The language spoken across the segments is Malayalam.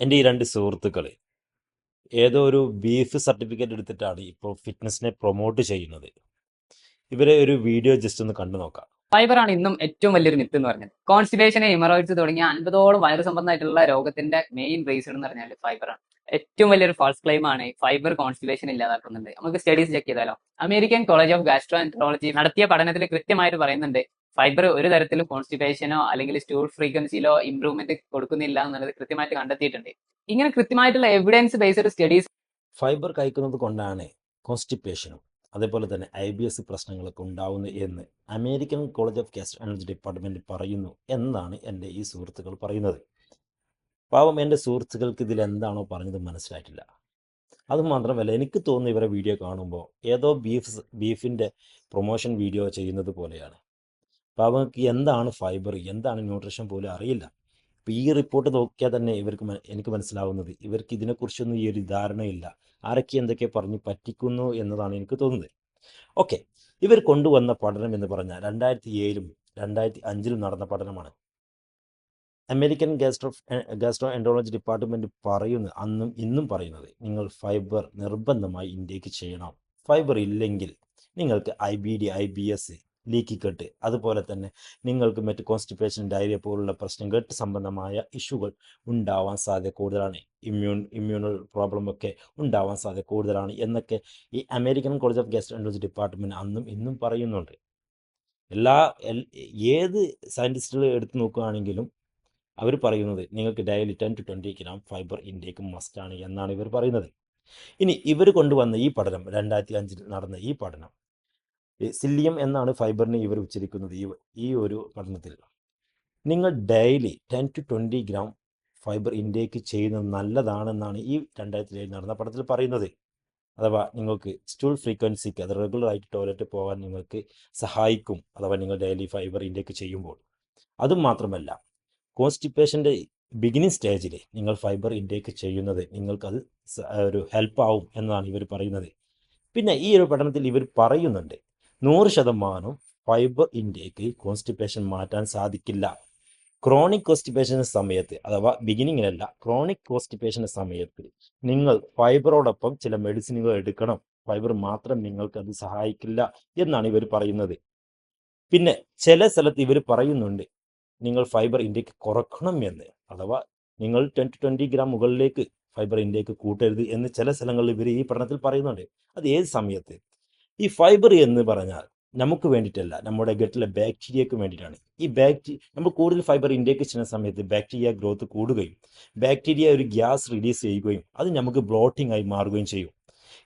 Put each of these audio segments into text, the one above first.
എന്റെ ഈ രണ്ട് സുഹൃത്തുക്കൾ ഏതോ ഒരു ബീഫ് സർട്ടിഫിക്കറ്റ് എടുത്തിട്ടാണ് ഇപ്പോൾ ഫിറ്റ്നസിനെ പ്രൊമോട്ട് ചെയ്യുന്നത്. ഇവരെ ഒരു വീഡിയോ ജസ്റ്റ് ഒന്ന് കണ്ടു നോക്കാം. ഫൈബർ ആണ് ഇന്നും ഏറ്റവും വലിയൊരു മിത്ത് എന്ന് പറഞ്ഞത്. കോൺസ്റ്റിബേഷനെ ഹിമറോയിഡ്സ് തുടങ്ങിയ അൻപതോളം വൈറസ് സംബന്ധമായിട്ടുള്ള രോഗത്തിന്റെ മെയിൻ റീസൺ എന്ന് പറഞ്ഞാൽ ഫൈബർ ആണ്. ഏറ്റവും വലിയൊരു ഫാൾസ് ക്ലെയിം ആണ് ഫൈബർ കോൺസ്റ്റിബേഷൻ ഇല്ലാതാക്കുന്നുണ്ട്. നമുക്ക് സ്റ്റഡീസ് ചെക്ക് ചെയ്താലോ? അമേരിക്കൻ കോളേജ് ഓഫ് ഗാസ്ട്രോ നടത്തിയ പഠനത്തിൽ കൃത്യമായിട്ട് പറയുന്നുണ്ട് ഫൈബർ ഒരു തരത്തിലും കോൺസ്റ്റിപ്പേഷനോ അല്ലെങ്കിൽ സ്റ്റൂൾ ഫ്രീക്വൻസിയിലോ ഇംപ്രൂവ്മെന്റ് കൊടുക്കുന്നില്ല എന്നുള്ളത് കൃത്യമായിട്ട് കണ്ടെത്തിയിട്ടുണ്ട്. ഇങ്ങനെ കൃത്യമായിട്ടുള്ള എവിഡൻസ് ബേസ്ഡ് സ്റ്റഡീസ് ഫൈബർ കഴിക്കുന്നത് കൊണ്ടാണ് കോൺസ്റ്റിപ്പേഷനും അതേപോലെ തന്നെ ഐ ബി എസ് പ്രശ്നങ്ങളൊക്കെ ഉണ്ടാവുന്നു എന്ന് American college of gastroenterology department പറയുന്നു എന്നാണ് എന്റെ ഈ സുഹൃത്തുക്കൾ പറയുന്നത്. പാവം എന്റെ സുഹൃത്തുക്കൾക്ക് ഇതിൽ എന്താണോ പറഞ്ഞത് മനസ്സിലായിട്ടില്ല. അതുമാത്രമല്ല എനിക്ക് തോന്നുന്നു ഇവരെ വീഡിയോ കാണുമ്പോൾ ഏതോ ബീഫ് ബീഫിന്റെ പ്രൊമോഷൻ വീഡിയോ ചെയ്യുന്നത് പോലെയാണ്. പാവങ്ങൾക്ക് എന്താണ് ഫൈബർ? എന്താണ് ന്യൂട്രീഷൻ പോലും അറിയില്ല. അപ്പോൾ ഈ റിപ്പോർട്ട് നോക്കിയാൽ തന്നെ ഇവർക്ക് എനിക്ക് മനസ്സിലാവുന്നത് ഇവർക്ക് ഇതിനെക്കുറിച്ചൊന്നും ഈ ഒരു ധാരണയില്ല. ആരൊക്കെ എന്തൊക്കെ പറഞ്ഞ് പറ്റിക്കുന്നു എന്നതാണ് എനിക്ക് തോന്നുന്നത്. ഓക്കെ. ഇവർ കൊണ്ടുവന്ന പഠനം എന്ന് പറഞ്ഞാൽ രണ്ടായിരത്തി ഏഴിലും രണ്ടായിരത്തി അഞ്ചിലും നടന്ന പഠനമാണ്. American gastro gastroenterology department പറയുന്നു അന്നും ഇന്നും പറയുന്നത് നിങ്ങൾ ഫൈബർ നിർബന്ധമായി ഇൻടേക്ക് ചെയ്യണം. ഫൈബർ ഇല്ലെങ്കിൽ നിങ്ങൾക്ക് I B D I B S leaky gut അതുപോലെ തന്നെ നിങ്ങൾക്ക് മറ്റ് കോൺസ്റ്റിപ്പേഷൻ ഡയറിയ പോലുള്ള പ്രശ്നം കെട്ട് സംബന്ധമായ ഇഷ്യൂകൾ ഉണ്ടാവാൻ സാധ്യത കൂടുതലാണ്. ഇമ്മ്യൂൺ ഇമ്മ്യൂണൽ പ്രോബ്ലം ഒക്കെ ഉണ്ടാവാൻ സാധ്യത കൂടുതലാണ് എന്നൊക്കെ ഈ American college of gastroenterology department അന്നും ഇന്നും പറയുന്നുണ്ട്. എല്ലാ ഏത് സയന്റിസ്റ്റുകൾ എടുത്തു നോക്കുകയാണെങ്കിലും അവർ പറയുന്നത് നിങ്ങൾക്ക് daily ten to twenty gram fibre intake മസ്റ്റാണ് എന്നാണ് ഇവർ പറയുന്നത്. ഇനി ഇവർ കൊണ്ടുവന്ന ഈ പഠനം രണ്ടായിരത്തി അഞ്ചിൽ നടന്ന ഈ പഠനം സില്ലിയം എന്നാണ് ഫൈബറിനെ ഇവർ ഉച്ചരിക്കുന്നത് ഈ ഈ ഒരു പഠനത്തിൽ. നിങ്ങൾ daily ten to twenty gram fibre intake ചെയ്യുന്നത് നല്ലതാണെന്നാണ് ഈ രണ്ടായിരത്തി ഏഴ് നടന്ന പഠനത്തിൽ പറയുന്നത്. അഥവാ നിങ്ങൾക്ക് സ്റ്റൂൾ ഫ്രീക്വൻസിക്ക് അത് റെഗുലറായിട്ട് ടോയ്ലറ്റ് പോകാൻ നിങ്ങൾക്ക് സഹായിക്കും. അഥവാ നിങ്ങൾ ഡെയിലി ഫൈബർ ഇൻടേക്ക് ചെയ്യുമ്പോൾ. അതും മാത്രമല്ല കോൺസ്റ്റിപ്പേഷന്റെ ബിഗിനിങ് സ്റ്റേജിൽ നിങ്ങൾ ഫൈബർ ഇൻടേക്ക് ചെയ്യുന്നത് നിങ്ങൾക്കത് ഒരു ഹെൽപ്പ് ആവും എന്നാണ് ഇവർ പറയുന്നത്. പിന്നെ ഈ ഒരു പഠനത്തിൽ ഇവർ പറയുന്നുണ്ട് നൂറ് ശതമാനം ഫൈബർ ഇൻടേക്ക് കോൺസ്റ്റിപ്പേഷൻ മാറ്റാൻ സാധിക്കില്ല. ക്രോണിക് കോൺസ്റ്റിപ്പേഷന്റെ സമയത്ത് അഥവാ ബിഗിനിങ്ങിലല്ല ക്രോണിക് കോൺസ്റ്റിപ്പേഷന്റെ സമയത്ത് നിങ്ങൾ ഫൈബറോടൊപ്പം ചില മെഡിസിനുകൾ എടുക്കണം. ഫൈബർ മാത്രം നിങ്ങൾക്ക് അത് സഹായിക്കില്ല എന്നാണ് ഇവർ പറയുന്നത്. പിന്നെ ചില സ്ഥലത്ത് ഇവർ പറയുന്നുണ്ട് നിങ്ങൾ ഫൈബർ ഇൻടേക്ക് കുറക്കണം എന്ന്. അഥവാ നിങ്ങൾ ടെൻ ടു ട്വന്റി ഗ്രാം മുകളിലേക്ക് ഫൈബർ ഇൻടേക്ക് കൂട്ടരുത് എന്ന് ചില സ്ഥലങ്ങളിൽ ഇവർ ഈ പഠനത്തിൽ പറയുന്നുണ്ട്. അത് ഏത് സമയത്ത്? ഈ ഫൈബർ എന്ന് പറഞ്ഞാൽ നമുക്ക് വേണ്ടിയിട്ടല്ല നമ്മുടെ ഗട്ടിലെ ബാക്ടീരിയക്ക് വേണ്ടിയിട്ടാണ്. ഈ ബാക്ടീരിയ നമ്മൾ കൂടുതൽ ഫൈബർ ഇൻടേക്ക് ചെയ്യുന്ന സമയത്ത് ബാക്ടീരിയ ഗ്രോത്ത് കൂടുകയും ബാക്ടീരിയ ഒരു ഗ്യാസ് റിലീസ് ചെയ്യുകയും അത് നമുക്ക് ബ്ലോട്ടിംഗ് ആയി മാറുകയും ചെയ്യും.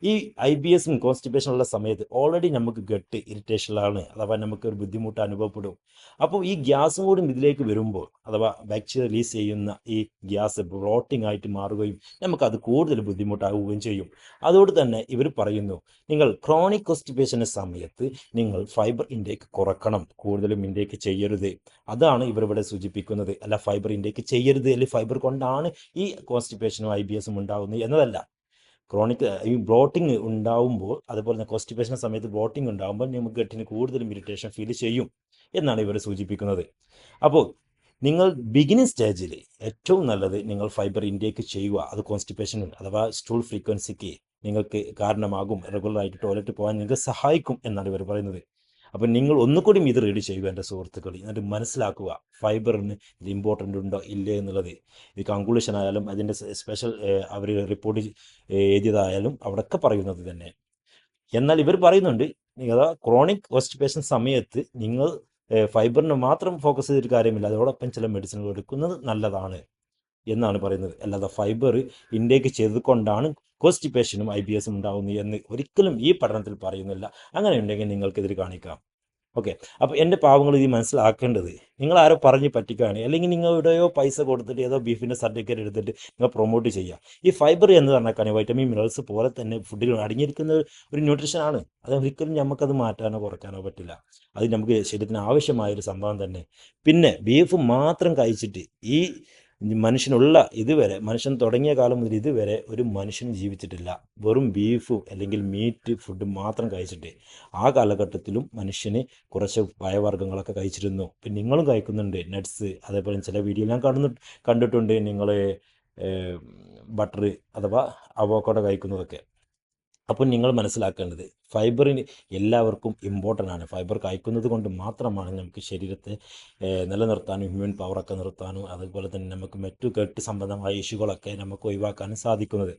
ഈ ഐ ബി എസും കോൺസ്റ്റിപ്പേഷനുള്ള സമയത്ത് ഓൾറെഡി നമുക്ക് ഗട്ട് ഇറിറ്റേഷനിലാണ് അഥവാ നമുക്ക് ഒരു ബുദ്ധിമുട്ട് അനുഭവപ്പെടും. അപ്പോൾ ഈ ഗ്യാസും കൂടി ഇതിലേക്ക് വരുമ്പോൾ അഥവാ ബാക്ടീരിയ റിലീസ് ചെയ്യുന്ന ഈ ഗ്യാസ് ബ്ലോട്ടിംഗ് ആയിട്ട് മാറുകയും നമുക്കത് കൂടുതൽ ബുദ്ധിമുട്ടാവുകയും ചെയ്യും. അതോട് തന്നെ ഇവർ പറയുന്നു നിങ്ങൾ ക്രോണിക് കോൺസ്റ്റിപ്പേഷന്റെ സമയത്ത് നിങ്ങൾ ഫൈബർ ഇൻടേക്ക് കുറക്കണം കൂടുതലും ഇൻടേക്ക് ചെയ്യരുത്. അതാണ് ഇവരിവിടെ സൂചിപ്പിക്കുന്നത്. അല്ല ഫൈബർ ഇൻടേക്ക് ചെയ്യരുത് അല്ലെങ്കിൽ ഫൈബർ കൊണ്ടാണ് ഈ കോൺസ്റ്റിപ്പേഷനും ഐ ബി എസും ഉണ്ടാകുന്നത് എന്നതല്ല. ക്രോണിക് ഈ ബ്ലോട്ടിങ് ഉണ്ടാവുമ്പോൾ അതുപോലെ തന്നെ കോസ്റ്റിപേഷൻ സമയത്ത് ബ്ലോട്ടിങ് ഉണ്ടാകുമ്പോൾ നമുക്ക് ഗട്ടിന് കൂടുതൽ ഇറിറ്റേഷൻ ഫീൽ ചെയ്യും എന്നാണ് ഇവർ സൂചിപ്പിക്കുന്നത്. അപ്പോൾ നിങ്ങൾ ബിഗിനിങ് സ്റ്റേജിൽ ഏറ്റവും നല്ലത് നിങ്ങൾ ഫൈബർ ഇൻടേക്ക് ചെയ്യുക. അത് കോൺസ്റ്റിപ്പേഷൻ അഥവാ സ്റ്റൂൾ ഫ്രീക്വൻസിക്ക് നിങ്ങൾക്ക് കാരണമാകും. റെഗുലറായിട്ട് ടോയ്ലറ്റ് പോകാൻ നിങ്ങൾക്ക് സഹായിക്കും എന്നാണ് ഇവർ പറയുന്നത്. അപ്പം നിങ്ങൾ ഒന്നുകൂടി ഇത് റീഡ് ചെയ്യുക എന്റെ സുഹൃത്തുക്കൾ എന്നിട്ട് മനസ്സിലാക്കുക ഫൈബറിന് ഇത് ഇമ്പോർട്ടന്റ് ഉണ്ടോ ഇല്ലേ എന്നുള്ളത്. ഇത് കൺക്ലൂഷൻ ആയാലും അതിന്റെ സ്പെഷ്യൽ അവർ റിപ്പോർട്ട് എഴുതിയതായാലും അവിടെയൊക്കെ പറയുന്നത് തന്നെ. എന്നാൽ ഇവർ പറയുന്നുണ്ട് അതാ ക്രോണിക് കോൺസ്റ്റിപ്പേഷൻ സമയത്ത് നിങ്ങൾ ഫൈബറിന് മാത്രം ഫോക്കസ് ചെയ്തിട്ട് കാര്യമില്ല. അതോടൊപ്പം ചില മെഡിസിനുകൾ എടുക്കുന്നത് നല്ലതാണ്. എന്നാണ് പറയുന്നത്. അല്ലാതെ ഫൈബർ ഇൻടേക്ക് ചെയ്തുകൊണ്ടാണ് കോസ്റ്റിപ്പേഷനും ഐ ബി എസും ഉണ്ടാകുന്നത് എന്ന് ഒരിക്കലും ഈ പഠനത്തിൽ പറയുന്നില്ല. അങ്ങനെ ഉണ്ടെങ്കിൽ നിങ്ങൾക്കിതിൽ കാണിക്കാം. ഓക്കെ അപ്പോൾ എന്റെ പാവങ്ങൾ ഇത് മനസ്സിലാക്കേണ്ടത് നിങ്ങൾ ആരോ പറഞ്ഞ് പറ്റിക്കുകയാണ്. അല്ലെങ്കിൽ നിങ്ങൾ എവിടെയോ പൈസ കൊടുത്തിട്ട് ഏതോ ബീഫിന്റെ സർട്ടിഫിക്കറ്റ് എടുത്തിട്ട് നിങ്ങൾ പ്രൊമോട്ട് ചെയ്യുക. ഈ ഫൈബർ എന്ന് പറഞ്ഞാൽ വൈറ്റമിൻ മിനറൽസ് പോലെ തന്നെ ഫുഡിൽ അടങ്ങിയിരിക്കുന്ന ഒരു ന്യൂട്രീഷനാണ് അത് ഒരിക്കലും നമുക്കത് മാറ്റാനോ കുറയ്ക്കാനോ പറ്റില്ല. അത് നമുക്ക് ശരീരത്തിന് ആവശ്യമായ ഒരു സംഭവം തന്നെ. പിന്നെ ബീഫ് മാത്രം കഴിച്ചിട്ട് ഈ മനുഷ്യനുള്ള ഇതുവരെ മനുഷ്യൻ തുടങ്ങിയ കാലം മുതൽ ഇതുവരെ ഒരു മനുഷ്യൻ ജീവിച്ചിട്ടില്ല. വെറും ബീഫ് അല്ലെങ്കിൽ മീറ്റ് ഫുഡ് മാത്രം കഴിച്ചിട്ട് ആ കാലഘട്ടത്തിലും മനുഷ്യന് കുറച്ച് പഴവർഗങ്ങളൊക്കെ കഴിച്ചിരുന്നു. പിന്നെ നിങ്ങളും കഴിക്കുന്നുണ്ട് നട്ട്സ് അതേപോലെ ചില വീഡിയോ ഞാൻ കാണുന്നു കണ്ടിട്ടുണ്ട് നിങ്ങൾ ബട്ടർ അഥവാ അവോക്കോട കഴിക്കുന്നതൊക്കെ. അപ്പോൾ നിങ്ങൾ മനസ്സിലാക്കേണ്ടത് ഫൈബറിന് എല്ലാവർക്കും ഇമ്പോർട്ടന്റ് ആണ്. ഫൈബർ കഴിക്കുന്നത് കൊണ്ട് മാത്രമാണ് നമുക്ക് ശരീരത്തെ നിലനിർത്താനും ഹ്യൂമൻ പവറൊക്കെ നിർത്താനും അതുപോലെ തന്നെ നമുക്ക് മറ്റു കെട്ട് സംബന്ധമായ ഇഷ്യൂകളൊക്കെ നമുക്ക് ഒഴിവാക്കാനും സാധിക്കുന്നത്.